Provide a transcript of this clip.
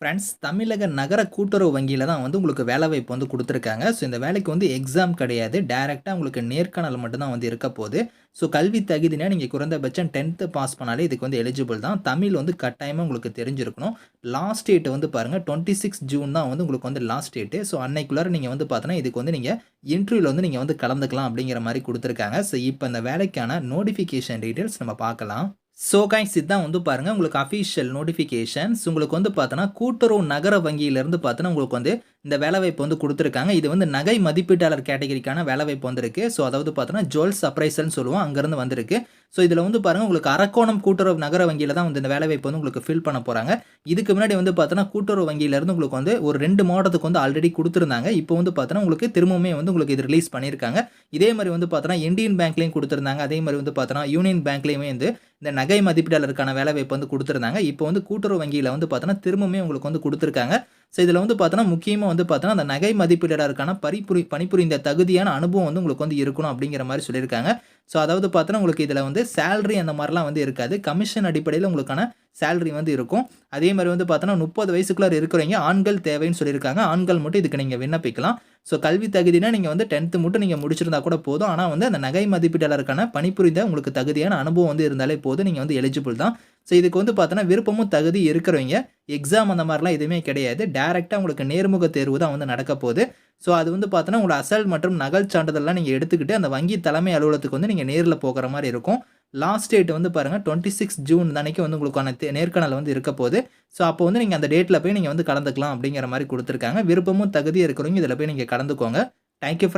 Friends தமிழக நகர கூட்டுறவு வங்கியில் தான் வந்து உங்களுக்கு வேலைவாய்ப்பு வந்து கொடுத்துருக்காங்க ஸோ இந்த வேலைக்கு வந்து எக்ஸாம் கிடையாது. டேரெக்டாக உங்களுக்கு நேர்காணல் மட்டும்தான் வந்து இருக்க போகுது ஸோ கல்வி தகுதினா நீங்கள் குறைந்தபட்சம் 10த் பாஸ் பண்ணாலே இதுக்கு வந்து எலிஜிபிள் தான். தமிழ் வந்து கட்டாயமாக உங்களுக்கு தெரிஞ்சிருக்கணும். லாஸ்ட் டேட்டு வந்து பாருங்க 26 ஜூன் தான் வந்து உங்களுக்கு வந்து லாஸ்ட் டேட்டு ஸோ அன்னைக்குள்ளார நீங்கள் வந்து பார்த்தோன்னா இதுக்கு வந்து நீங்கள் இன்டர்வியூவில் வந்து நீங்கள் வந்து கலந்துக்கலாம் அப்படிங்கிற மாதிரி கொடுத்துருக்காங்க ஸோ இப்போ இந்த வேலைக்கான நோட்டிஃபிகேஷன் டீட்டெயில்ஸ் நம்ம பார்க்கலாம். ஸோ கைஸ் இதுதான் வந்து பாருங்கள் உங்களுக்கு அஃபிஷியல் நோட்டிஃபிகேஷன்ஸ் உங்களுக்கு வந்து பார்த்தோன்னா, கூட்டுறவு நகர வங்கியிலேருந்து பார்த்தோன்னா, உங்களுக்கு வந்து இந்த வேலைவாய்ப்பு வந்து கொடுத்துருக்காங்க இது வந்து நகை மதிப்பீட்டாளர் கேட்டகரிக்கான வேலைவாய்ப்பு வந்திருக்கு. ஸோ அதாவது பார்த்தோன்னா, ஜுவல்ஸ் அப்ரைசல்ன்னு சொல்லுவோம். அங்கேருந்து வந்திருக்கு. ஸோ இதில் வந்து பாருங்கள் உங்களுக்கு அரக்கோணம் கூட்டுறவு நகர வங்கியில் தான் வந்து இந்த வேலைவாய்ப்பு வந்து உங்களுக்கு ஃபில் பண்ண போகிறாங்க இதுக்கு முன்னாடி வந்து பார்த்தோன்னா, கூட்டுறவு வங்கியிலேருந்து உங்களுக்கு வந்து ஒரு ரெண்டு மாவட்டத்துக்கு வந்து ஆல்ரெடி கொடுத்துருந்தாங்க இப்போ வந்து பார்த்தோன்னா, உங்களுக்கு திரும்பவுமே வந்து உங்களுக்கு இது ரிலீஸ் பண்ணியிருக்காங்க. இதே மாதிரி வந்து பார்த்தோன்னா, இண்டியன் பேங்க்லேயும் கொடுத்துருந்தாங்க அதே மாதிரி வந்து பார்த்தோன்னா, யூனியன் பேங்க்லேயுமே வந்து இந்த நகை மதிப்பீட்டாளருக்கான வேலைவாய்ப்பு வந்து கொடுத்துருந்தாங்க இப்போ வந்து கூட்டுறவு வங்கியில் வந்து பார்த்தோன்னா, திரும்பவுமே உங்களுக்கு வந்து கொடுத்துருக்காங்க ஸோ இதில் வந்து பார்த்தோன்னா, முக்கியமாக வந்து பார்த்தோன்னா, அந்த நகை மதிப்பீடாருக்கான பரிபுரி பணிபுரிந்த தகுதியான அனுபவம் வந்து உங்களுக்கு வந்து இருக்கணும் அப்படிங்கிற மாதிரி சொல்லியிருக்காங்க. ஸோ அதாவது பார்த்தோன்னா, உங்களுக்கு இதில் வந்து சேலரி அந்த மாதிரிலாம் வந்து இருக்காது. கமிஷன் அடிப்படையில் உங்களுக்கான சேலரி வந்து இருக்கும். அதே மாதிரி வந்து பார்த்தோன்னா, முப்பது வயசுக்குள்ளே இருக்கிறவங்க ஆண்கள் தேவைன்னு சொல்லியிருக்காங்க. ஆண்கள் மட்டும் இதுக்கு நீங்கள் விண்ணப்பிக்கலாம். ஸோ கல்வி தகுதினா நீங்கள் வந்து 10த் மட்டும் நீங்கள் முடிச்சிருந்தா கூட போதும். ஆனால் வந்து அந்த நகை மதிப்பீட்டாளருக்கான பணிபுரிந்த உங்களுக்கு தகுதியான அனுபவம் வந்து இருந்தாலே போதும். நீங்கள் வந்து எலிஜிபிள் தான். ஸோ இதுக்கு வந்து பார்த்தோன்னா, விருப்பமும் தகுதி இருக்கிறவங்க எக்ஸாம் அந்த மாதிரிலாம் எதுவுமே கிடையாது. டேரெக்டாக உங்களுக்கு நேர்முக தேர்வு தான் வந்து நடக்க போகுது ஸோ அது வந்து பார்த்தோன்னா, உங்களோட அசல் மற்றும் நகல் சான்றிதழ்லாம் நீங்கள் எடுத்துக்கிட்டு, அந்த வங்கி தலைமை அலுவலகத்துக்கு வந்து நீங்கள் நேரில் போகிற மாதிரி இருக்கும். லாஸ்ட் டேட் வந்து பாருங்கள் டுவெண்ட்டி சிக்ஸ் ஜூன் அன்னைக்கு வந்து உங்களுக்கான தே நேர்காணல் வந்து இருக்க போது. ஸோ அப்போ வந்து நீங்கள் அந்த டேட்டில் போய் நீங்கள் வந்து கலந்துக்கலாம் அப்படிங்கிற மாதிரி கொடுத்துருக்காங்க விருப்பமும் தகுதியும் இருக்கிறவங்க இதில் போய் நீங்கள் கலந்துக்கோங்க. Thank you